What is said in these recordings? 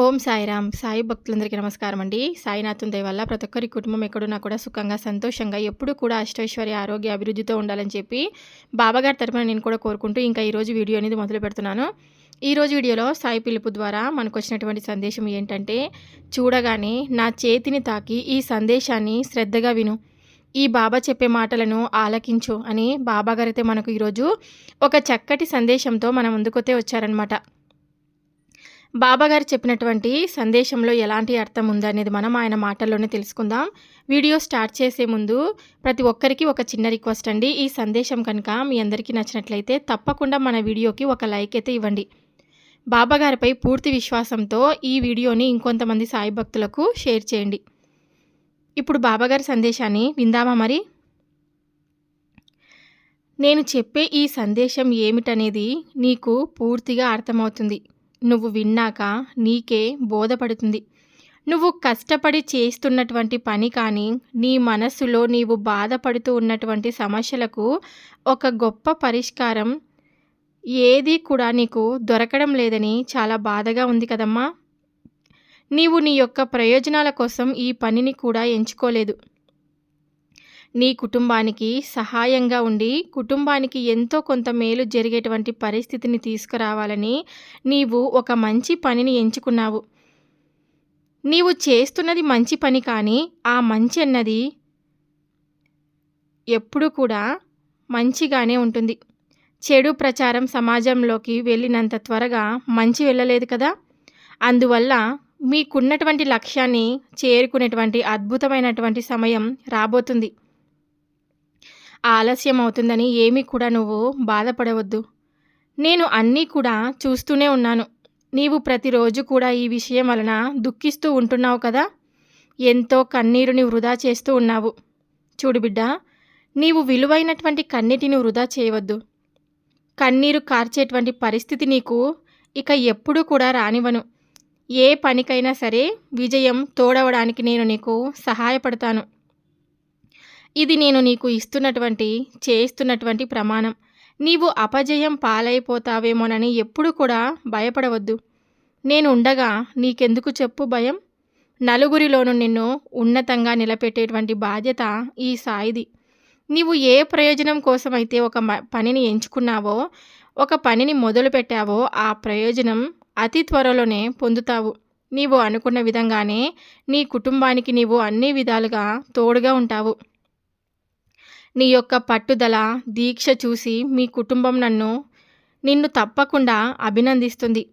ఓం సాయిరామ్. సాయి భక్తులందరికీ నమస్కారం అండి. సాయినాథం దయ వల్ల ప్రతి ఒక్కరి కుటుంబం ఎక్కడున్నా కూడా సుఖంగా సంతోషంగా ఎప్పుడు కూడా అష్టైశ్వర్య ఆరోగ్య అభివృద్ధితో ఉండాలని చెప్పి బాబాగారి తరపున నేను కూడా కోరుకుంటూ ఇంకా ఈరోజు వీడియో అనేది మొదలు పెడుతున్నాను. ఈరోజు వీడియోలో సాయి పిలుపు ద్వారా మనకు వచ్చినటువంటి సందేశం ఏంటంటే చూడగానే నా చేతిని తాకి ఈ సందేశాన్ని శ్రద్ధగా విను. ఈ బాబా చెప్పే మాటలను ఆలకించు అని బాబాగారైతే మనకు ఈరోజు ఒక చక్కటి సందేశంతో మన ముందుకొతే వచ్చారనమాట బాబాగారు చెప్పినటువంటి సందేశంలో ఎలాంటి అర్థం ఉందనేది మనం ఆయన మాటల్లోనే తెలుసుకుందాం. వీడియో స్టార్ట్ చేసే ముందు ప్రతి ఒక్కరికి ఒక చిన్న రిక్వెస్ట్ అండి. ఈ సందేశం కనుక మీ అందరికీ నచ్చినట్లయితే తప్పకుండా మన వీడియోకి ఒక లైక్ అయితే ఇవ్వండి. బాబాగారిపై పూర్తి విశ్వాసంతో ఈ వీడియోని ఇంకొంతమంది సాయి భక్తులకు షేర్ చేయండి. ఇప్పుడు బాబాగారి సందేశాన్ని విందామా మరి? నేను చెప్పే ఈ సందేశం ఏమిటనేది నీకు పూర్తిగా అర్థమవుతుంది. నువ్వు విన్నాక నీకే బోధపడుతుంది. నువ్వు కష్టపడి చేస్తున్నటువంటి పని కానీ నీ మనస్సులో నీవు బాధపడుతూ ఉన్నటువంటి సమస్యలకు ఒక గొప్ప పరిష్కారం ఏది కూడా నీకు దొరకడం లేదని చాలా బాధగా ఉంది కదమ్మా. నీవు నీ యొక్క ప్రయోజనాల కోసం ఈ పనిని కూడా ఎంచుకోలేదు. నీ కుటుంబానికి సహాయంగా ఉండి కుటుంబానికి ఎంతో కొంత మేలు జరిగేటువంటి పరిస్థితిని తీసుకురావాలని నీవు ఒక మంచి పనిని ఎంచుకున్నావు. నీవు చేస్తున్నది మంచి పని కానీ ఆ మంచి అన్నది ఎప్పుడు కూడా మంచిగానే ఉంటుంది. చెడు ప్రచారం సమాజంలోకి వెళ్ళినంత త్వరగా మంచి వెళ్ళలేదు కదా? అందువల్ల మీకున్నటువంటి లక్ష్యాన్ని చేరుకునేటువంటి అద్భుతమైనటువంటి సమయం రాబోతుంది. ఆలస్యం అవుతుందని ఏమీ కూడా నువ్వు బాధపడవద్దు. నేను అన్నీ కూడా చూస్తూనే ఉన్నాను. నీవు ప్రతిరోజు కూడా ఈ విషయం వలన దుఃఖిస్తూ ఉంటున్నావు కదా? ఎంతో కన్నీరుని వృధా చేస్తూ ఉన్నావు. చూడు బిడ్డ నీవు విలువైనటువంటి కన్నీటిని వృధా చేయవద్దు. కన్నీరు కార్చేటువంటి పరిస్థితి నీకు ఇక ఎప్పుడూ కూడా రానివ్వను. ఏ పనికైనా సరే విజయం తోడవడానికి నేను నీకు సహాయపడతాను. ఇది నేను నీకు ఇస్తున్నటువంటి చేయిస్తున్నటువంటి ప్రమాణం. నీవు అపజయం పాలైపోతావేమోనని ఎప్పుడు కూడా భయపడవద్దు. నేను ఉండగా నీకెందుకు చెప్పు భయం? నలుగురిలోనూ నిన్ను ఉన్నతంగా నిలబెట్టేటువంటి బాధ్యత ఈ సాయిది. నీవు ఏ ప్రయోజనం కోసమైతే ఒక పనిని ఎంచుకున్నావో ఒక పనిని మొదలు పెట్టావో ఆ ప్రయోజనం అతి త్వరలోనే పొందుతావు. నీవు అనుకున్న విధంగానే నీ కుటుంబానికి నీవు అన్ని విధాలుగా తోడుగా ఉంటావు. నీ యొక్క పట్టుదల దీక్ష చూసి మీ కుటుంబం నన్ను నిన్ను తప్పకుండా అభినందిస్తుంది.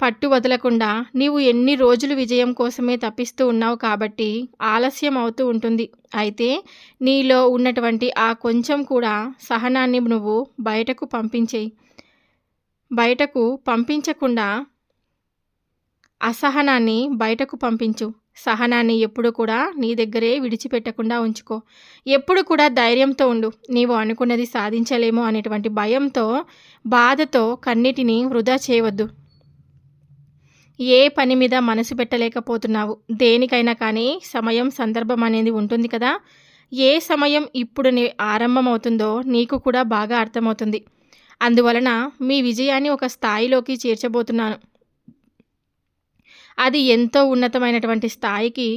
పట్టు వదలకుండా నీవు ఎన్ని రోజులు విజయం కోసమే తప్పిస్తూ ఉన్నావు కాబట్టి ఆలస్యం అవుతూ ఉంటుంది. అయితే నీలో ఉన్నటువంటి ఆ కొంచెం కూడా సహనాన్ని నువ్వు బయటకు పంపించేయి. బయటకు పంపించకుండా అసహనాన్ని బయటకు పంపించు. సహనాన్ని ఎప్పుడు కూడా నీ దగ్గరే విడిచిపెట్టకుండా ఉంచుకో. ఎప్పుడు కూడా ధైర్యంతో ఉండు. నీవు అనుకున్నది సాధించలేము అనేటువంటి భయంతో బాధతో కన్నిటిని వృధా చేయవద్దు. ఏ పని మీద మనసు పెట్టలేకపోతున్నావు? దేనికైనా కానీ సమయం సందర్భం అనేది ఉంటుంది కదా. ఏ సమయం ఇప్పుడు నీ ఆరంభమవుతుందో నీకు కూడా బాగా అర్థమవుతుంది. అందువలన మీ విజయాన్ని ఒక స్థాయిలోకి చేర్చబోతున్నాను. అది ఎంతో ఉన్నతమైనటువంటి స్థాయికి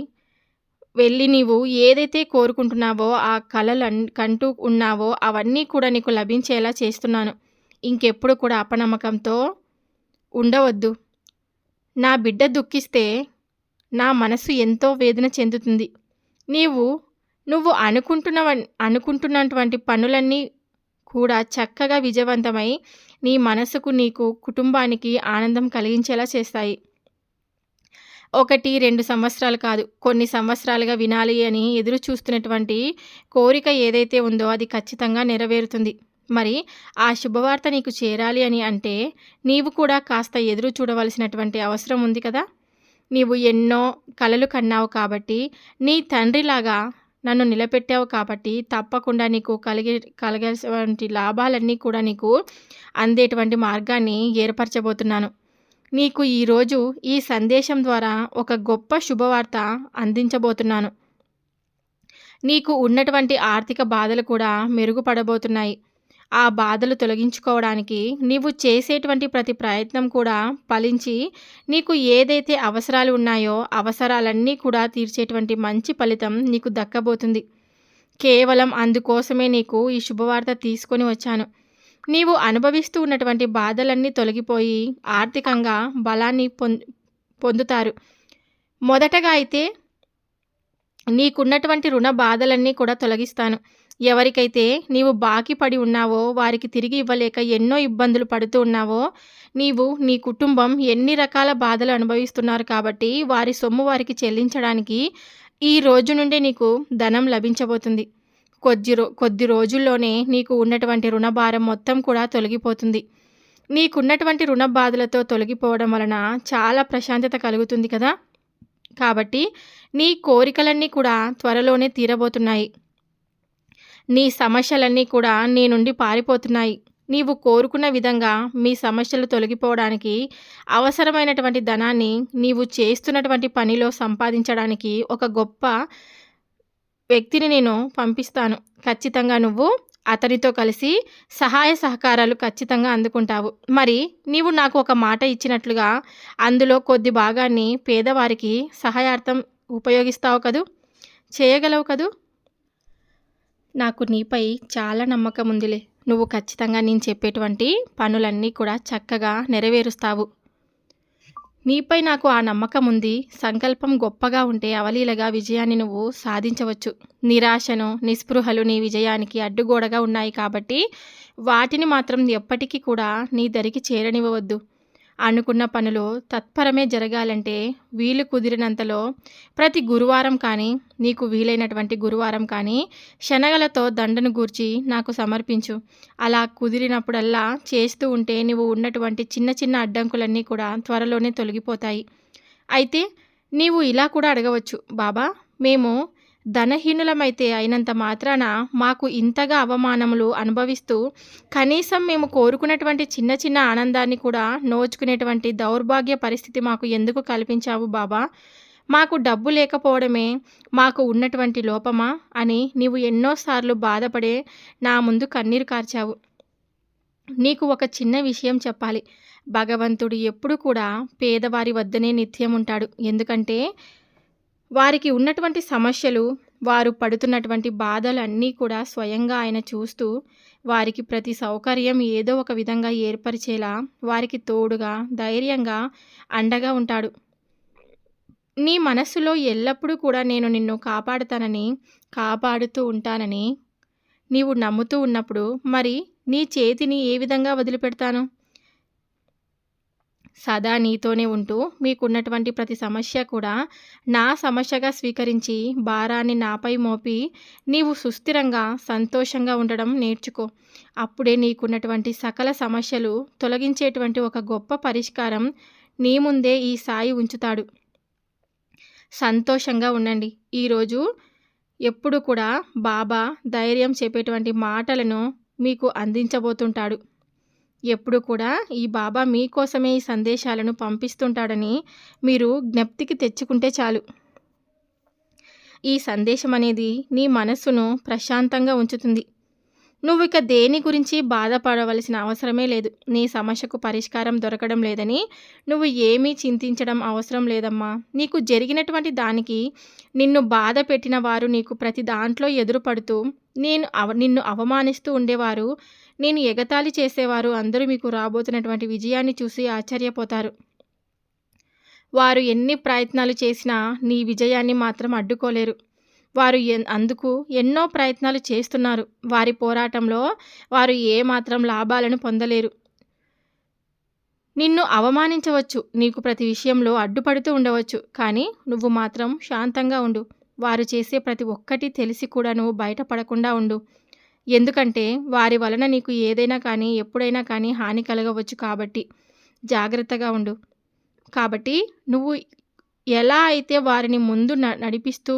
వెళ్ళి నీవు ఏదైతే కోరుకుంటున్నావో ఆ కళలు కంటూ ఉన్నావో అవన్నీ కూడా నీకు లభించేలా చేస్తున్నాను. ఇంకెప్పుడు కూడా అపనమ్మకంతో ఉండవద్దు. నా బిడ్డ దుఃఖిస్తే నా మనసు ఎంతో వేదన చెందుతుంది. నీవు నువ్వు అనుకుంటున్న అనుకుంటున్నటువంటి పనులన్నీ కూడా చక్కగా విజయవంతమై నీ మనసుకు నీకు కుటుంబానికి ఆనందం కలిగించేలా చేస్తాయి. ఒకటి రెండు సంవత్సరాలు కాదు. కొన్ని సంవత్సరాలుగా వినాలి అని ఎదురు చూస్తున్నటువంటి కోరిక ఏదైతే ఉందో అది ఖచ్చితంగా నెరవేరుతుంది. మరి ఆ శుభవార్త నీకు చేరాలి అని అంటే నీవు కూడా కాస్త ఎదురు చూడవలసినటువంటి అవసరం ఉంది కదా? నీవు ఎన్నో కలలు కన్నావు కాబట్టి నీ తండ్రిలాగా నన్ను నిలబెట్టావు కాబట్టి తప్పకుండా నీకు కలిగే కలిగేటువంటి లాభాలన్నీ కూడా నీకు అందేటువంటి మార్గాన్ని ఏర్పరచబోతున్నాను. నీకు ఈరోజు ఈ సందేశం ద్వారా ఒక గొప్ప శుభవార్త అందించబోతున్నాను. నీకు ఉన్నటువంటి ఆర్థిక బాధలు కూడా మెరుగుపడబోతున్నాయి. ఆ బాధలు తొలగించుకోవడానికి నీవు చేసేటువంటి ప్రతి ప్రయత్నం కూడా ఫలించి నీకు ఏదైతే అవసరాలు ఉన్నాయో అవసరాలన్నీ కూడా తీర్చేటువంటి మంచి ఫలితం నీకు దక్కబోతుంది. కేవలం అందుకోసమే నీకు ఈ శుభవార్త తీసుకొని వచ్చాను. నీవు అనుభవిస్తూ ఉన్నటువంటి బాధలన్నీ తొలగిపోయి ఆర్థికంగా బలాన్ని పొందుతారు. మొదటగా అయితే నీకున్నటువంటి రుణ బాధలన్నీ కూడా తొలగిస్తాను. ఎవరికైతే నీవు బాకీ పడి ఉన్నావో వారికి తిరిగి ఇవ్వలేక ఎన్నో ఇబ్బందులు పడుతూ ఉన్నావో నీవు నీ కుటుంబం ఎన్ని రకాల బాధలు అనుభవిస్తున్నారు కాబట్టి వారి సొమ్ము వారికి చెల్లించడానికి ఈ రోజు నుండి నీకు ధనం లభించబోతుంది. కొద్ది రో కొద్ది రోజుల్లోనే నీకు ఉన్నటువంటి రుణభారం మొత్తం కూడా తొలగిపోతుంది. నీకున్నటువంటి రుణ బాధలతో తొలగిపోవడం వలన చాలా ప్రశాంతత కలుగుతుంది కదా? కాబట్టి నీ కోరికలన్నీ కూడా త్వరలోనే తీరబోతున్నాయి. నీ సమస్యలన్నీ కూడా నీ నుండి పారిపోతున్నాయి. నీవు కోరుకున్న విధంగా మీ సమస్యలు తొలగిపోవడానికి అవసరమైనటువంటి ధనాన్ని నీవు చేస్తున్నటువంటి పనిలో సంపాదించడానికి ఒక గొప్ప వ్యక్తిని నేను పంపిస్తాను. ఖచ్చితంగా నువ్వు అతనితో కలిసి సహాయ సహకారాలు ఖచ్చితంగా అందుకుంటావు. మరి నీవు నాకు ఒక మాట ఇచ్చినట్లుగా అందులో కొద్ది భాగాన్ని పేదవారికి సహాయార్థం ఉపయోగిస్తావు కదూ? చేయగలవు కదూ? నాకు నీపై చాలా నమ్మకం ఉందిలే నువ్వు ఖచ్చితంగా నేను చెప్పేటువంటి పనులన్నీ కూడా చక్కగా నెరవేరుస్తావు. నీపై నాకు ఆ నమ్మకం ఉంది సంకల్పం గొప్పగా ఉంటే అవలీలగా విజయాన్ని నువ్వు సాధించవచ్చు. నిరాశను నిస్పృహలు నీ విజయానికి అడ్డుగోడగా ఉన్నాయి కాబట్టి వాటిని మాత్రం ఎప్పటికీ కూడా నీ దరికి చేరనివ్వవద్దు. అనుకున్న పనులు తత్పరమే జరగాలంటే వీలు కుదిరినంతలో ప్రతి గురువారం కానీ నీకు వీలైనటువంటి గురువారం కానీ శనగలతో దండను గూర్చి నాకు సమర్పించు. అలా కుదిరినప్పుడల్లా చేస్తూ ఉంటే నీవు ఉన్నటువంటి చిన్న చిన్న అడ్డంకులన్నీ కూడా త్వరలోనే తొలగిపోతాయి. అయితే నీవు ఇలా కూడా అడగవచ్చు బాబా మేము ధనహీనులమైతే అయినంత మాత్రాన మాకు ఇంతగా అవమానములు అనుభవిస్తూ కనీసం మేము కోరుకున్నటువంటి చిన్న చిన్న ఆనందాన్ని కూడా నోచుకునేటువంటి దౌర్భాగ్య పరిస్థితి మాకు ఎందుకు కల్పించావు బాబా? మాకు డబ్బు లేకపోవడమే మాకు ఉన్నటువంటి లోపమా? అని నీవు ఎన్నోసార్లు బాధపడే నా ముందు కన్నీరు కార్చావు. నీకు ఒక చిన్న విషయం చెప్పాలి. భగవంతుడు ఎప్పుడు కూడా పేదవారి వద్దనే నిత్యం ఉంటాడు ఎందుకంటే వారికి ఉన్నటువంటి సమస్యలు వారు పడుతున్నటువంటి బాధలు అన్నీ కూడా స్వయంగా ఆయన చూస్తూ వారికి ప్రతి సౌకర్యం ఏదో ఒక విధంగా ఏర్పరిచేలా వారికి తోడుగా ధైర్యంగా అండగా ఉంటాడు. నీ మనస్సులో ఎల్లప్పుడూ కూడా నేను నిన్ను కాపాడుతానని కాపాడుతూ ఉంటానని నీవు నమ్ముతూ ఉన్నప్పుడు మరి నీ చేతిని ఏ విధంగా వదిలిపెడతాను? సదా నీతోనే ఉంటూ మీకున్నటువంటి ప్రతి సమస్య కూడా నా సమస్యగా స్వీకరించి భారాన్ని నాపై మోపి నీవు సుస్థిరంగా సంతోషంగా ఉండడం నేర్చుకో. అప్పుడే నీకున్నటువంటి సకల సమస్యలు తొలగించేటువంటి ఒక గొప్ప పరిష్కారం నీ ముందే ఈ సాయి ఉంచుతాడు. సంతోషంగా ఉండండి. ఈరోజు ఎప్పుడు కూడా బాబా ధైర్యం చెప్పేటువంటి మాటలను మీకు అందించబోతుంటాడు. ఎప్పుడు కూడా ఈ బాబా మీకోసమే ఈ సందేశాలను పంపిస్తుంటాడని మీరు జ్ఞప్తికి తెచ్చుకుంటే చాలు. ఈ సందేశం అనేది నీ మనస్సును ప్రశాంతంగా ఉంచుతుంది. నువ్వు ఇక దేని గురించి బాధపడవలసిన అవసరమే లేదు. నీ సమస్యకు పరిష్కారం దొరకడం లేదని నువ్వు ఏమీ చింతించడం అవసరం లేదమ్మా. నీకు జరిగినటువంటి దానికి నిన్ను బాధ పెట్టిన వారు నీకు ప్రతి దాంట్లో ఎదురుపడుతూ నేను అవ నిన్ను అవమానిస్తూ ఉండేవారు నేను ఎగతాళి చేసేవారు. అందరూ మీకు రాబోతున్నటువంటి విజయాన్ని చూసి ఆశ్చర్యపోతారు. వారు ఎన్ని ప్రయత్నాలు చేసినా నీ విజయాన్ని మాత్రం అడ్డుకోలేరు. వారు అందుకు ఎన్నో ప్రయత్నాలు చేస్తున్నారు. వారి పోరాటంలో వారు ఏమాత్రం లాభాలను పొందలేరు. నిన్ను అవమానించవచ్చు. నీకు ప్రతి విషయంలో అడ్డుపడుతూ ఉండవచ్చు. కానీ నువ్వు మాత్రం శాంతంగా ఉండు. వారు చేసే ప్రతి ఒక్కటి తెలిసి కూడా నువ్వు బయటపడకుండా ఉండు. ఎందుకంటే వారి వలన నీకు ఏదైనా కానీ ఎప్పుడైనా కానీ హాని కలగవచ్చు కాబట్టి. జాగ్రత్తగా ఉండు. కాబట్టి నువ్వు ఎలా అయితే వారిని ముందు నడిపిస్తూ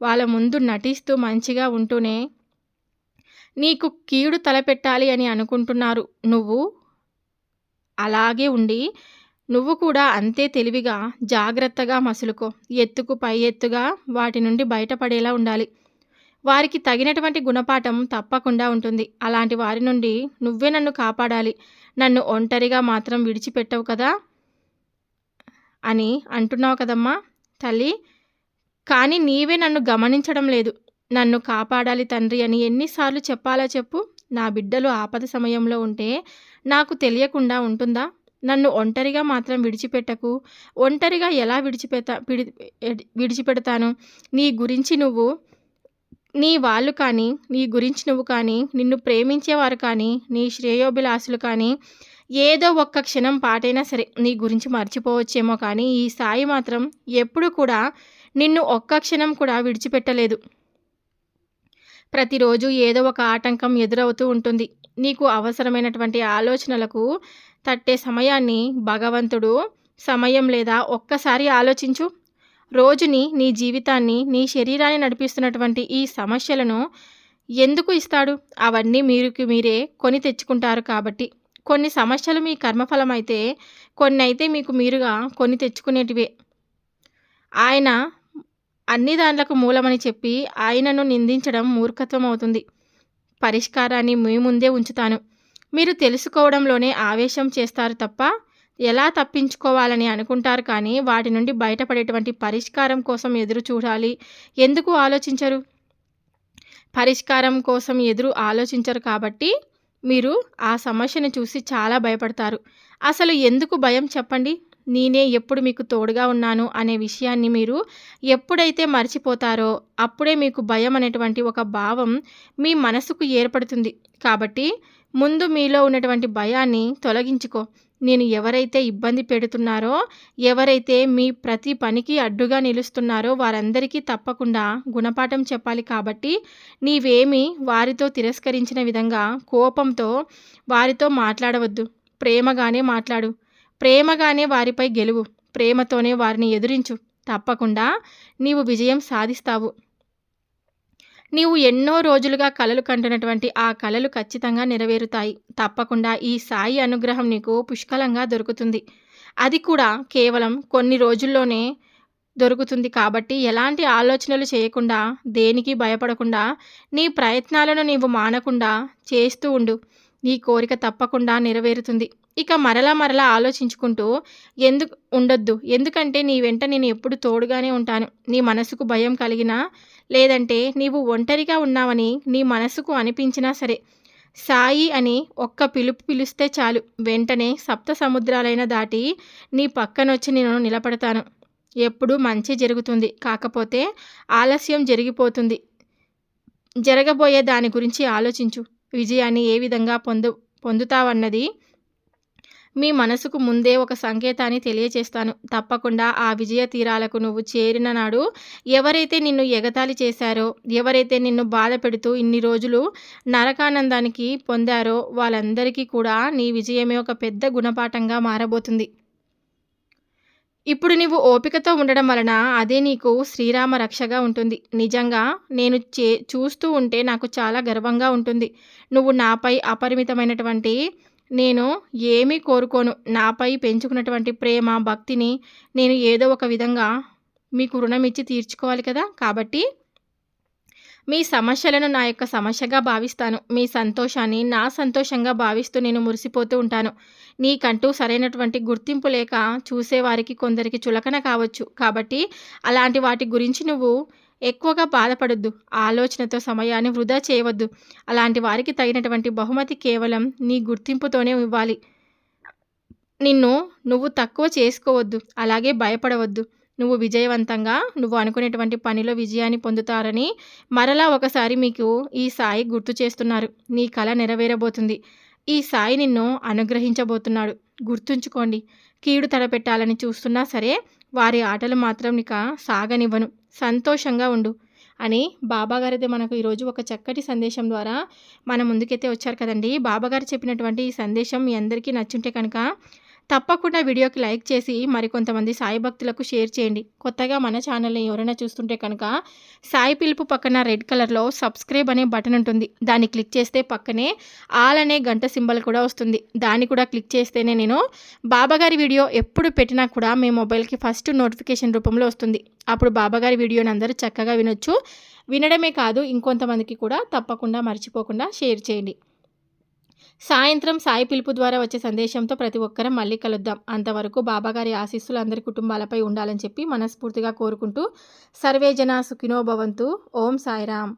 వాళ్ళ ముందు నటిస్తూ మంచిగా ఉంటూనే నీకు కీడు తలపెట్టాలి అని అనుకుంటున్నారు నువ్వు అలాగే ఉండి నువ్వు కూడా అంతే తెలివిగా జాగ్రత్తగా మసులుకో. ఎత్తుకు పై ఎత్తుగా వాటి నుండి బయటపడేలా ఉండాలి. వారికి తగినటువంటి గుణపాఠం తప్పకుండా ఉంటుంది. అలాంటి వారి నుండి నువ్వే నన్ను కాపాడాలి. నన్ను ఒంటరిగా మాత్రం విడిచిపెట్టవు కదా? అని అంటున్నావు కదమ్మా తల్లి. కానీ నీవే నన్ను గమనించడం లేదు. నన్ను కాపాడాలి తండ్రి అని ఎన్నిసార్లు చెప్పాలా చెప్పు? నా బిడ్డలు ఆపద సమయంలో ఉంటే నాకు తెలియకుండా ఉంటుందా? నన్ను ఒంటరిగా మాత్రం విడిచిపెట్టకు? ఒంటరిగా ఎలా విడిచిపెడతా విడిచిపెడతాను? నీ గురించి నువ్వు నీ వాళ్ళు కానీ నీ గురించి నువ్వు కానీ నిన్ను ప్రేమించేవారు కానీ నీ శ్రేయోభిలాసులు కానీ ఏదో ఒక్క క్షణం పాటైనా సరే నీ గురించి మర్చిపోవచ్చేమో కానీ ఈ సాయి మాత్రం ఎప్పుడు కూడా నిన్ను ఒక్క క్షణం కూడా విడిచిపెట్టలేదు. ప్రతిరోజు ఏదో ఒక ఆటంకం ఎదురవుతూ ఉంటుంది. నీకు అవసరమైనటువంటి ఆలోచనలకు తట్టే సమయాన్ని భగవంతుడు సమయం లేదా ఒక్కసారి ఆలోచించు. రోజుని నీ జీవితాన్ని నీ శరీరాన్ని నడిపిస్తున్నటువంటి ఈ సమస్యలను ఎందుకు ఇస్తాడు? అవన్నీ మీరుకి మీరే కొని తెచ్చుకుంటారు కాబట్టి. కొన్ని సమస్యలు మీ కర్మఫలం అయితే కొన్ని అయితే మీకు మీరుగా కొని తెచ్చుకునేటివే. ఆయన అన్ని దాంట్లకు మూలమని చెప్పి ఆయనను నిందించడం మూర్ఖత్వం అవుతుంది. పరిష్కారాన్ని మీ ముందే ఉంచుతాను. మీరు తెలుసుకోవడంలోనే ఆవేశం చేస్తారు తప్ప ఎలా తప్పించుకోవాలని అనుకుంటారు కానీ వాటి నుండి బయటపడేటువంటి పరిష్కారం కోసం ఎదురు చూడాలి. ఎందుకు ఆలోచించరు? పరిష్కారం కోసం ఎదురు ఆలోచించరు కాబట్టి మీరు ఆ సమస్యను చూసి చాలా భయపడతారు. అసలు ఎందుకు భయం చెప్పండి? నేనే ఎప్పుడు మీకు తోడుగా ఉన్నాను అనే విషయాన్ని మీరు ఎప్పుడైతే మర్చిపోతారో అప్పుడే మీకు భయం అనేటువంటి ఒక భావం మీ మనసుకు ఏర్పడుతుంది. కాబట్టి ముందు మీలో ఉన్నటువంటి భయాన్ని తొలగించుకో. నేను ఎవరైతే ఇబ్బంది పెడుతున్నారో ఎవరైతే మీ ప్రతి పనికి అడ్డుగా నిలుస్తున్నారో వారందరికీ తప్పకుండా గుణపాఠం చెప్పాలి కాబట్టి నీవేమి వారితో తిరస్కరించిన విధంగా కోపంతో వారితో మాట్లాడవద్దు. ప్రేమగానే మాట్లాడు. ప్రేమగానే వారిపై గెలువు. ప్రేమతోనే వారిని ఎదురించు. తప్పకుండా నీవు విజయం సాధిస్తావు. నీవు ఎన్నో రోజులుగా కలలు కంటున్నటువంటి ఆ కలలు ఖచ్చితంగా నెరవేరుతాయి. తప్పకుండా ఈ సాయి అనుగ్రహం నీకు పుష్కలంగా దొరుకుతుంది. అది కూడా కేవలం కొన్ని రోజుల్లోనే దొరుకుతుంది కాబట్టి ఎలాంటి ఆలోచనలు చేయకుండా దేనికి భయపడకుండా నీ ప్రయత్నాలను నీవు మానకుండా చేస్తూ ఉండు. నీ కోరిక తప్పకుండా నెరవేరుతుంది. ఇక మరలా మరలా ఆలోచించుకుంటూ ఎందుకు ఉండొద్దు? ఎందుకంటే నీ వెంట నేను ఎప్పుడు తోడుగానే ఉంటాను. నీ మనసుకు భయం కలిగినా లేదంటే నీవు ఒంటరిగా ఉన్నావని నీ మనసుకు అనిపించినా సరే. సాయి అని ఒక్క పిలుపు పిలిస్తే చాలు. వెంటనే సప్త సముద్రాలైన దాటి నీ పక్కనొచ్చి నేను నిలబడతాను. ఎప్పుడు మంచి జరుగుతుంది. కాకపోతే ఆలస్యం జరిగిపోతుంది. జరగబోయే దాని గురించి ఆలోచించు. విజయాన్ని ఏ విధంగా పొందు పొందుతావన్నది మీ మనసుకు ముందే ఒక సంకేతాన్ని తెలియచేస్తాను. తప్పకుండా ఆ విజయ తీరాలకు నువ్వు చేరిన నాడు ఎవరైతే నిన్ను ఎగతాళి చేశారో ఎవరైతే నిన్ను బాధ పెడుతూ ఇన్ని రోజులు నరకానందానికి పొందారో వాళ్ళందరికీ కూడా నీ విజయమే ఒక పెద్ద గుణపాఠంగా మారబోతుంది. ఇప్పుడు నీవు ఓపికతో ఉండడం వలన అదే నీకు శ్రీరామ రక్షగా ఉంటుంది. నిజంగా నేను చే చూస్తూ ఉంటే నాకు చాలా గర్వంగా ఉంటుంది. నువ్వు నాపై అపరిమితమైనటువంటి నేను ఏమీ కోరుకోను. నాపై పెంచుకున్నటువంటి ప్రేమ భక్తిని నేను ఏదో ఒక విధంగా మీకు రుణం ఇచ్చి తీర్చుకోవాలి కదా. కాబట్టి మీ సమస్యలను నా యొక్క సమస్యగా భావిస్తాను. మీ సంతోషాన్ని నా సంతోషంగా భావిస్తూ నేను మురిసిపోతూ ఉంటాను. నీకంటూ సరైనటువంటి గుర్తింపు లేక చూసేవారికి కొందరికి చులకన కావచ్చు. కాబట్టి అలాంటి వాటి గురించి నువ్వు ఎక్కువగా బాధపడొద్దు. ఆలోచనతో సమయాన్ని వృధా చేయవద్దు. అలాంటి వారికి తగినటువంటి బహుమతి కేవలం నీ గుర్తింపుతోనే ఇవ్వాలి. నిన్ను నువ్వు తక్కువ చేసుకోవద్దు. అలాగే భయపడవద్దు. నువ్వు విజయవంతంగా నువ్వు అనుకునేటువంటి పనిలో విజయాన్ని పొందుతారని మరలా ఒకసారి మీకు ఈ సాయి గుర్తు చేస్తున్నారు. నీ కళ నెరవేరబోతుంది. ఈ సాయి నిన్ను అనుగ్రహించబోతున్నాడు. గుర్తుంచుకోండి. కీడు తడపెట్టాలని చూస్తున్నా సరే వారి ఆటలు మాత్రం ఇక సాగనివ్వను. సంతోషంగా ఉండు. అని బాబాగారైతే మనకు ఈరోజు ఒక చక్కటి సందేశం ద్వారా మన ముందుకైతే వచ్చారు కదండి. బాబాగారు చెప్పినటువంటి ఈ సందేశం మీ అందరికీ నచ్చుంటే కనుక తప్పకుండా వీడియోకి లైక్ చేసి మరికొంతమంది సాయి భక్తులకు షేర్ చేయండి. కొత్తగా మన ఛానల్ని ఎవరైనా చూస్తుంటే కనుక సాయి పిలుపు పక్కన రెడ్ కలర్లో సబ్స్క్రైబ్ అనే బటన్ ఉంటుంది. దాన్ని క్లిక్ చేస్తే పక్కనే ఆల్ అనే గంట సింబల్ కూడా వస్తుంది. దాన్ని కూడా క్లిక్ చేస్తేనే నేను బాబాగారి వీడియో ఎప్పుడు పెట్టినా కూడా మీ మొబైల్కి ఫస్ట్ నోటిఫికేషన్ రూపంలో వస్తుంది. అప్పుడు బాబాగారి వీడియోని అందరూ చక్కగా వినొచ్చు. వినడమే కాదు ఇంకొంతమందికి కూడా తప్పకుండా మర్చిపోకుండా షేర్ చేయండి. సాయంత్రం సాయి పిలుపు ద్వారా వచ్చే సందేశంతో ప్రతి ఒక్కరం మళ్ళీ కలుద్దాం. అంతవరకు బాబాగారి ఆశీస్సులు అందరి కుటుంబాలపై ఉండాలని చెప్పి మనస్ఫూర్తిగా కోరుకుంటూ సర్వే జన సుఖినో ఓం సాయిరామ్.